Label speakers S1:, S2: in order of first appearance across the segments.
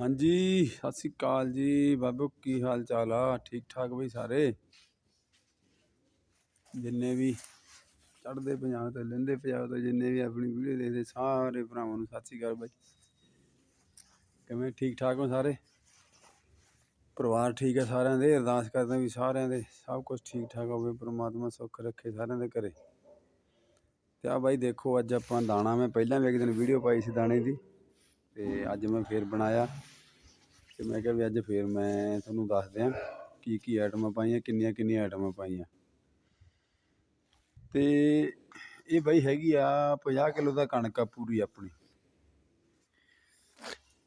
S1: ਹਾਂਜੀ, ਸਤਿ ਸ੍ਰੀ ਅਕਾਲ ਜੀ। ਬਾਬੂ, ਕੀ ਹਾਲ ਚਾਲ ਆ? ਠੀਕ ਠਾਕ ਬਈ ਸਾਰੇ? ਜਿੰਨੇ ਵੀ ਚੜਦੇ ਪੰਜਾਬ ਤੇ, ਲੈਂਦੇ ਪੰਜਾਬ ਤੋਂ, ਜਿੰਨੇ ਵੀ ਆਪਣੀ ਵੀਡੀਓ ਦੇਖਦੇ, ਸਾਰੇ ਭਰਾਵਾਂ ਨੂੰ ਸਤਿ ਸ੍ਰੀ ਅਕਾਲ ਬਾਈ। ਕਿਵੇਂ ਠੀਕ ਠਾਕ ਹੋ ਸਾਰੇ? ਪਰਿਵਾਰ ਠੀਕ ਹੈ ਸਾਰਿਆਂ ਦੇ? ਅਰਦਾਸ ਕਰਦੇ ਵੀ ਸਾਰਿਆਂ ਦੇ ਸਭ ਕੁਝ ਠੀਕ ਠਾਕ ਹੋਵੇ, ਪ੍ਰਮਾਤਮਾ ਸੁੱਖ ਰੱਖੇ ਸਾਰਿਆਂ ਦੇ ਘਰੇ। ਤੇ ਆ ਬਾਈ ਦੇਖੋ, ਅੱਜ ਆਪਾਂ ਦਾਣਾ ਮੈਂ ਪਹਿਲਾਂ ਵੀ ਇੱਕ ਦਿਨ ਵੀਡੀਓ ਪਾਈ ਸੀ ਦਾਣੇ ਦੀ। ਤੇ ਅੱਜ ਮੈਂ ਫੇਰ ਬਣਾਇਆ ਤੇ ਮੈਂ ਕਿਹਾ ਵੀ ਅੱਜ ਫੇਰ ਮੈਂ ਤੁਹਾਨੂੰ ਦੱਸ ਦਿਆਂ ਕੀ ਕੀ ਆਈਟਮਾਂ ਪਾਈਆਂ, ਕਿੰਨੀਆਂ ਕਿੰਨੀਆਂ ਆਈਟਮਾਂ ਪਾਈਆਂ। ਤੇ ਇਹ ਬਈ ਹੈਗੀ ਆ 50 ਕਿਲੋ ਦਾ ਕਣਕ ਆ ਪੂਰੀ ਆਪਣੀ।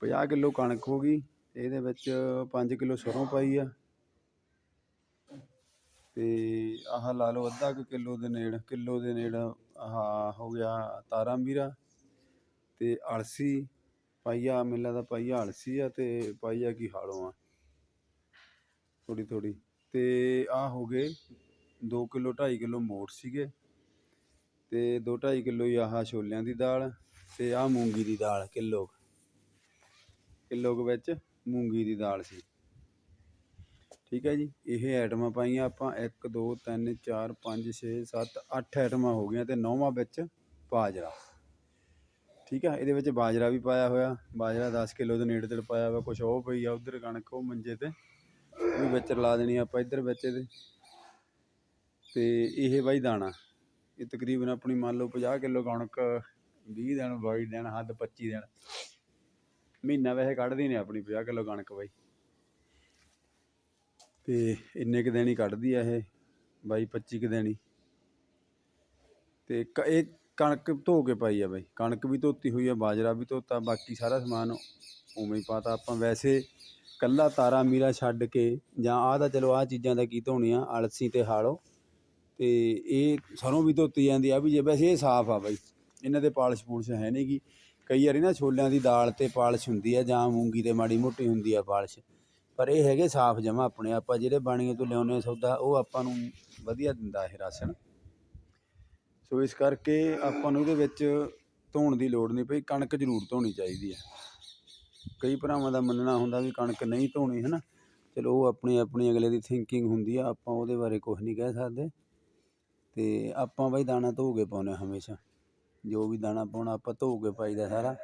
S1: 50 ਕਿਲੋ ਕਣਕ ਹੋ ਗਈ ਇਹਦੇ ਵਿੱਚ 5 ਕਿਲੋ ਸਰੋਂ ਪਾਈ ਆ। ਤੇ ਆਹ ਲਾ ਲਓ ਅੱਧਾ ਕੁ ਕਿਲੋ ਦੇ ਨੇੜ, ਕਿਲੋ ਦੇ ਨੇੜ ਆਹ ਹੋ ਗਿਆ ਤਾਰਾਂ ਮੀਰਾ ਤੇ ਅਲਸੀ ਪਾਈਆ, ਮੇਲਾ ਦਾ ਪਾਈਆ ਅਲਸੀ ਆ ਤੇ ਪਾਈਆ ਕੀ ਹਾਲੋਂ ਆ। ਥੋੜੀ ਥੋੜੀ ਤੇ ਆ ਹੋ ਗਏ 2 ਕਿਲੋ 2.5 ਕਿਲੋ ਮੋਠ ਸੀਗੇ। ਤੇ 2 2.5 ਕਿਲੋ ਹੀ ਆਹ ਛੋਲਿਆਂ ਦੀ ਦਾਲ ਤੇ ਆ ਮੂੰਗੀ ਦੀ ਦਾਲ ਕਿਲੋ ਕਿਲੋ ਕੁ ਵਿੱਚ ਮੂੰਗੀ ਦੀ ਦਾਲ ਸੀ। ਠੀਕ ਹੈ ਜੀ, ਇਹ ਆਈਟਮਾਂ ਪਾਈਆਂ ਆਪਾਂ। 1 2 3 4 5 6 7 8 ਆਈਟਮਾਂ ਹੋ ਗਈਆਂ ਤੇ ਨੌਵਾਂ ਵਿੱਚ ਬਾਜਰਾ ਠੀਕ ਆ, ਇਹਦੇ ਵਿੱਚ ਬਾਜਰਾ ਵੀ ਪਾਇਆ ਹੋਇਆ, ਬਾਜਰਾ 10 ਕਿਲੋ ਦੇ ਨੇੜੇ ਤੇੜ ਪਾਇਆ ਹੋਇਆ, ਕੁਛ ਉਹ ਪਈ ਆ, ਉਧਰ ਕਣਕ, ਉਹ ਮੰਜੇ ਤੇ ਵੀ ਵਿੱਚ ਲਾ ਦੇਣੀ ਆਪਾਂ ਇੱਧਰ ਵਿੱਚ ਇਹਦੇ। ਤੇ ਇਹ ਬਾਈ ਦਾਣਾ, ਇਹ ਤਕਰੀਬਨ ਆਪਣੀ ਮੰਨ ਲਓ 50 ਕਿਲੋ ਕਣਕ 20 ਦਿਨ 22 ਦਿਨ, ਹੱਦ 25 ਦਿਨ। ਮਹੀਨਾ ਵੈਸੇ ਕੱਢਦੀ ਨੇ ਆਪਣੀ 50 ਕਿਲੋ ਕਣਕ ਬਾਈ। ਤੇ ਇੰਨੇ ਕੁ ਦਿਨ ਹੀ ਕੱਢਦੀ ਆ ਇਹ, ਬਾਈ 25 ਕੁ ਦਿਨ ਹੀ। ਤੇ ਕ- ਇਹ ਕਣਕ ਧੋ ਕੇ ਪਾਈ ਆ ਬਾਈ। ਕਣਕ ਵੀ ਧੋਤੀ ਹੋਈ ਆ, ਬਾਜਰਾ ਵੀ ਧੋਤਾ, ਬਾਕੀ ਸਾਰਾ ਸਮਾਨ ਉਵੇਂ ਹੀ ਪਾਤਾ। ਆਪਾਂ ਵੈਸੇ ਕੱਲਾ ਤਾਰਾ ਮੀਰਾ ਛੱਡ ਕੇ ਜਾਂ ਆਹ ਤਾਂ ਚਲੋ ਆਹ ਚੀਜ਼ਾਂ ਦਾ ਕੀ ਧੋਣੀਆਂ, ਅਲਸੀ ਤੇ ਹਾਲੋ। ਤੇ ਇਹ ਸਰੋਂ ਵੀ ਧੋਤੀ ਜਾਂਦੀ ਆ ਵੀ ਜੇ ਵੈਸੇ ਇਹ ਸਾਫ਼ ਆ ਬਾਈ। ਇਹਨਾਂ ਦੇ ਪਾਲਿਸ਼ ਪੂਲਿਸ਼ ਹੈ ਨਹੀਂ ਕਈ ਵਾਰੀ ਨਾ ਛੋਲਿਆਂ ਦੀ ਦਾਲ ਤੇ ਪਾਲਿਸ਼ ਹੁੰਦੀ ਆ ਜਾਂ ਮੂੰਗੀ ਤੇ ਮਾੜੀ ਮੋਟੀ ਹੁੰਦੀ ਆ ਪਾਲਿਸ਼। ਪਰ ਇਹ ਹੈਗੇ ਸਾਫ਼ ਜਮਾ ਆਪਣੇ। ਆਪਾਂ ਜਿਹੜੇ ਬਾਣੀਆਂ ਤੋਂ ਲਿਆਉਂਦੇ ਹਾਂ ਸੌਦਾ, ਉਹ ਆਪਾਂ ਨੂੰ ਵਧੀਆ ਦਿੰਦਾ ਇਹ ਰਾਸ਼ਨ। ਸੋ ਇਸ ਕਰਕੇ ਆਪਾਂ ਨੂੰ ਇਹਦੇ ਵਿੱਚ ਧੋਣ ਦੀ ਲੋੜ ਨਹੀਂ ਪਈ, ਕਣਕ ਜ਼ਰੂਰ ਧੋਣੀ ਚਾਹੀਦੀ ਹੈ। ਕਈ ਭਰਾਵਾਂ ਦਾ ਮੰਨਣਾ ਹੁੰਦਾ ਵੀ ਕਣਕ ਨਹੀਂ ਧੋਣੀ ਹੈ ਨਾ ਚਲੋ, ਉਹ ਆਪਣੀ ਆਪਣੀ ਅਗਲੇ ਦੀ ਥਿੰਕਿੰਗ ਹੁੰਦੀ ਆ, ਆਪਾਂ ਉਹਦੇ ਬਾਰੇ ਕੁਝ ਨਹੀਂ ਕਹਿ ਸਕਦੇ। ਤੇ ਆਪਾਂ ਬਈ ਦਾਣਾ ਧੋ ਕੇ ਪਾਉਂਦੇ ਹਾਂ ਹਮੇਸ਼ਾ। ਜੋ ਵੀ ਦਾਣਾ ਪਾਉਣਾ ਆਪਾਂ ਧੋ ਕੇ ਪਾਈਦਾ ਸਾਰਾ।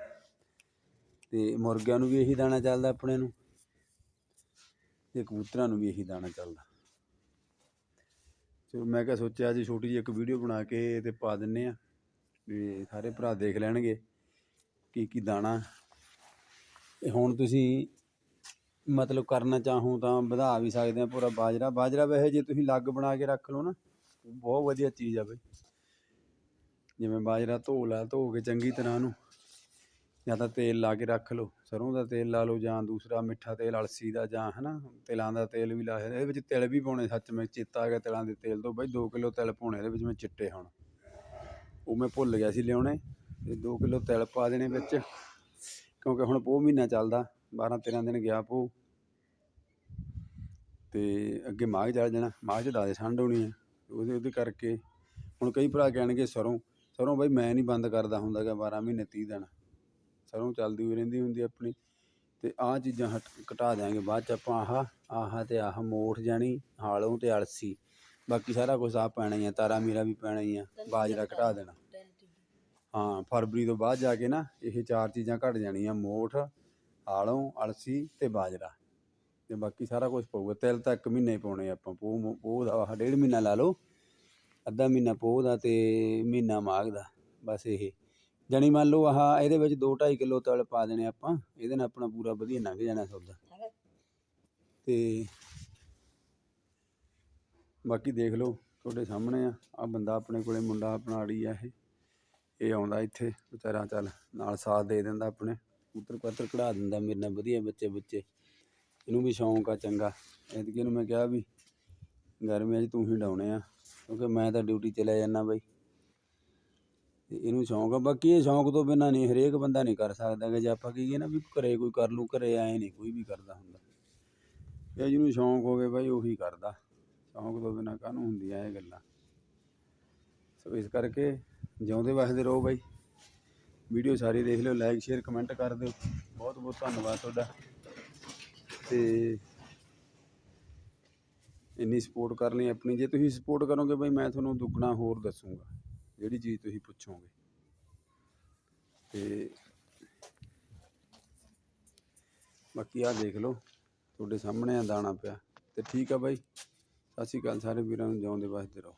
S1: ਤੇ ਮੁਰਗਿਆਂ ਨੂੰ ਵੀ ਇਹੀ ਦਾਣਾ ਚੱਲਦਾ, ਆਪਣੇ ਨੂੰ। ਤੇ ਕਬੂਤਰਾਂ ਨੂੰ ਵੀ ਇਹੀ ਦਾਣਾ ਚੱਲਦਾ। ਚਲੋ ਮੈਂ ਕਿਹਾ ਸੋਚਿਆ ਜੀ ਛੋਟੀ ਜਿਹੀ ਇੱਕ ਵੀਡੀਓ ਬਣਾ ਕੇ ਤੇ ਪਾ ਦਿੰਨੇ ਆ, ਵੀ ਸਾਰੇ ਭਰਾ ਦੇਖ ਲੈਣਗੇ ਕੀ ਕੀ ਦਾਣਾ। ਇਹ ਹੁਣ ਤੁਸੀਂ ਮਤਲਬ ਕਰਨਾ ਚਾਹੋ ਤਾਂ ਵਧਾ ਵੀ ਸਕਦੇ ਆ ਪੂਰਾ ਬਾਜਰਾ। ਬਾਜਰਾ ਵੈਸੇ ਜੇ ਤੁਸੀਂ ਲੱਗ ਬਣਾ ਕੇ ਰੱਖ ਲਓ ਨਾ, ਬਹੁਤ ਵਧੀਆ ਚੀਜ਼ ਆ ਬਈ। ਜਿਵੇਂ ਬਾਜਰਾ ਧੋ ਲਾ, ਧੋ ਕੇ ਚੰਗੀ ਤਰ੍ਹਾਂ ਉਹਨੂੰ ਜਾਂ ਤਾਂ ਤੇਲ ਲਾ ਕੇ ਰੱਖ ਲਓ, ਸਰੋਂ ਦਾ ਤੇਲ ਲਾ ਲਓ ਜਾਂ ਦੂਸਰਾ ਮਿੱਠਾ ਤੇਲ, ਅਲਸੀ ਦਾ ਜਾਂ ਹਨਾ, ਤਿਲਾਂ ਦਾ ਤੇਲ ਵੀ ਲਾ ਇਹਦੇ ਵਿੱਚ ਤਿਲ ਵੀ ਪਾਉਣੇ ਸੱਚ ਮੈਂ ਚੇਤਾ ਆ ਗਿਆ ਤਿਲਾਂ ਦੇ ਤੇਲ ਤੋਂ, ਬਾਈ 2 ਕਿਲੋ ਤਿਲ ਪਾਉਣੇ, ਇਹਦੇ ਵਿੱਚ ਮੈਂ ਚਿੱਟੇ ਹੁਣ। ਉਹ ਮੈਂ ਭੁੱਲ ਗਿਆ ਸੀ ਲਿਆਉਣੇ, ਤੇ 2 ਕਿਲੋ ਤਿਲ ਪਾ ਦੇਣੇ ਵਿੱਚ, ਕਿਉਂਕਿ ਹੁਣ ਪੋਹ ਮਹੀਨਾ ਚੱਲਦਾ 12 13 ਦਿਨ ਗਿਆ ਪੋਹ। ਤੇ ਅੱਗੇ ਮਾਘ ਚੱਲ ਜਾਣਾ, ਮਾਘ ਚ ਦਾਦੇ ਠੰਡ ਹੋਣੀ ਹੈ ਉਹਦੇ ਉਹਦੇ ਕਰਕੇ ਹੁਣ ਕਈ ਭਰਾ ਕਹਿਣਗੇ ਸਰੋਂ ਸਰੋਂ ਬਾਈ ਮੈਂ ਨਹੀਂ ਬੰਦ ਕਰਦਾ ਹੁੰਦਾ ਗਾ 12 ਮਹੀਨੇ 30 ਦਿਨ। ਸਰੋਂ ਚੱਲਦੀ ਹੋਈ ਰਹਿੰਦੀ ਹੁੰਦੀ ਆਪਣੀ ਤੇ ਆਹ ਚੀਜ਼ਾਂ ਹਟ ਘਟਾ ਦਿਆਂਗੇ ਬਾਅਦ ਚ ਆਪਾਂ ਆਹ ਆਹ ਤੇ ਆਹ ਮੋਠ ਜਾਣੀ ਹਾਲੋਂ ਤੇ ਅਲਸੀ ਬਾਕੀ ਸਾਰਾ ਕੁਝ ਆ ਪੈਣਾ ਹੀ ਆ ਤਾਰਾ ਮੀਰਾ ਵੀ ਪੈਣਾ ਹੀ ਆ ਬਾਜਰਾ ਘਟਾ ਦੇਣਾ। ਹਾਂ। ਫਰਵਰੀ ਤੋਂ ਬਾਅਦ ਜਾ ਕੇ ਨਾ ਇਹ ਚਾਰ ਚੀਜ਼ਾਂ ਘਟ ਜਾਣੀਆਂ ਮੋਠ ਹਾਲੋਂ ਅਲਸੀ ਤੇ ਬਾਜਰਾ। ਤੇ ਬਾਕੀ ਸਾਰਾ ਕੁਝ ਪਊਗਾ ਤਿਲ ਤਾਂ ਇੱਕ ਮਹੀਨਾ ਹੀ ਪਾਉਣੇ ਆਪਾਂ ਪੋਹ ਪੋਹ ਦਾ ਆਹ ਡੇਢ ਮਹੀਨਾ ਲਾ ਲਓ ਅੱਧਾ ਮਹੀਨਾ ਪੋਹ ਦਾ ਤੇ ਮਹੀਨਾ ਮਾਘ ਦਾ ਬਸ ਇਹ। ਜਾਣੀ ਮੰਨ ਲਓ ਆਹ ਇਹਦੇ ਵਿੱਚ 2.5 ਕਿਲੋ ਤਲ ਪਾ ਦੇਣੇ ਆਪਾਂ ਇਹਦੇ ਨਾਲ ਆਪਣਾ ਪੂਰਾ ਵਧੀਆ ਲੰਘ ਜਾਣਾ ਸੌਦਾ। ਤੇ ਬਾਕੀ ਦੇਖ ਲਓ ਤੁਹਾਡੇ ਸਾਹਮਣੇ ਆ ਆ ਬੰਦਾ ਆਪਣੇ ਕੋਲੇ ਮੁੰਡਾ ਆਪਣਾ ਆੜੀ ਆ ਇਹ ਇਹ ਆਉਂਦਾ ਇੱਥੇ ਵਿਚਾਰਾ ਚੱਲ ਨਾਲ ਸਾਥ ਦੇ ਦਿੰਦਾ ਆਪਣੇ ਕਬੂਤਰ ਕਬੂਤਰ ਕਢਾ ਦਿੰਦਾ ਮੇਰੇ ਨਾਲ ਵਧੀਆ ਬੱਚੇ ਬੱਚੇ ਇਹਨੂੰ ਵੀ ਸ਼ੌਂਕ ਆ ਚੰਗਾ। ਐਤਕੀ ਨੂੰ ਮੈਂ ਕਿਹਾ ਵੀ ਗਰਮੀਆਂ 'ਚ ਤੂੰ ਹੀ ਡਾਉਣੇ ਆ ਕਿਉਂਕਿ ਮੈਂ ਤਾਂ ਡਿਊਟੀ ਚਲਾ ਜਾਂਦਾ ਬਾਈ। ਅਤੇ ਇਹਨੂੰ ਸ਼ੌਂਕ ਆ। ਬਾਕੀ ਇਹ ਸ਼ੌਂਕ ਤੋਂ ਬਿਨਾਂ ਨਹੀਂ, ਹਰੇਕ ਬੰਦਾ ਨਹੀਂ ਕਰ ਸਕਦਾ ਕਿ ਜੇ ਆਪਾਂ ਕਹੀਏ ਨਾ ਵੀ ਘਰੇ ਕੋਈ ਕਰ ਲੂ, ਘਰੇ ਆਏ ਨਹੀਂ, ਕੋਈ ਵੀ ਕਰਦਾ ਹੁੰਦਾ। ਇਹ ਜਿਹਨੂੰ ਸ਼ੌਂਕ ਹੋਵੇ ਬਾਈ, ਉਹੀ ਕਰਦਾ। ਸ਼ੌਂਕ ਤੋਂ ਬਿਨਾਂ ਕਾਹਨੂੰ ਹੁੰਦੀਆਂ ਇਹ ਗੱਲਾਂ? ਸੋ ਇਸ ਕਰਕੇ ਜਿਉਂਦੇ ਵਸਦੇ ਰਹੋ ਬਾਈ। ਵੀਡੀਓ ਸਾਰੀ ਦੇਖ ਲਿਓ ਲਾਈਕ ਸ਼ੇਅਰ ਕਮੈਂਟ ਕਰ ਦਿਓ। ਬਹੁਤ ਬਹੁਤ ਧੰਨਵਾਦ ਤੁਹਾਡਾ। ਤੇ ਇੰਨੀ ਸਪੋਰਟ ਕਰਨੀ ਆਪਣੀ। ਜੇ ਤੁਸੀਂ ਸਪੋਰਟ ਕਰੋਗੇ ਬਈ, ਮੈਂ ਤੁਹਾਨੂੰ ਦੁੱਗਣਾ ਹੋਰ ਦੱਸੂਗਾ। ਜਿਹੜੀ ਚੀਜ਼ ਤੁਸੀਂ ਪੁੱਛੋਗੇ। ਤੇ ਬਾਕੀ ਆ ਦੇਖ ਲਓ, ਤੁਹਾਡੇ ਸਾਹਮਣੇ ਆ ਦਾਣਾ ਪਿਆ। ਤੇ ਠੀਕ ਆ ਬਾਈ, ਸਤਿ ਸ਼੍ਰੀ ਅਕਾਲ ਸਾਰੇ ਵੀਰਾਂ ਨੂੰ, ਜਿਉਂਦੇ ਵਸਦੇ ਰਹੋ।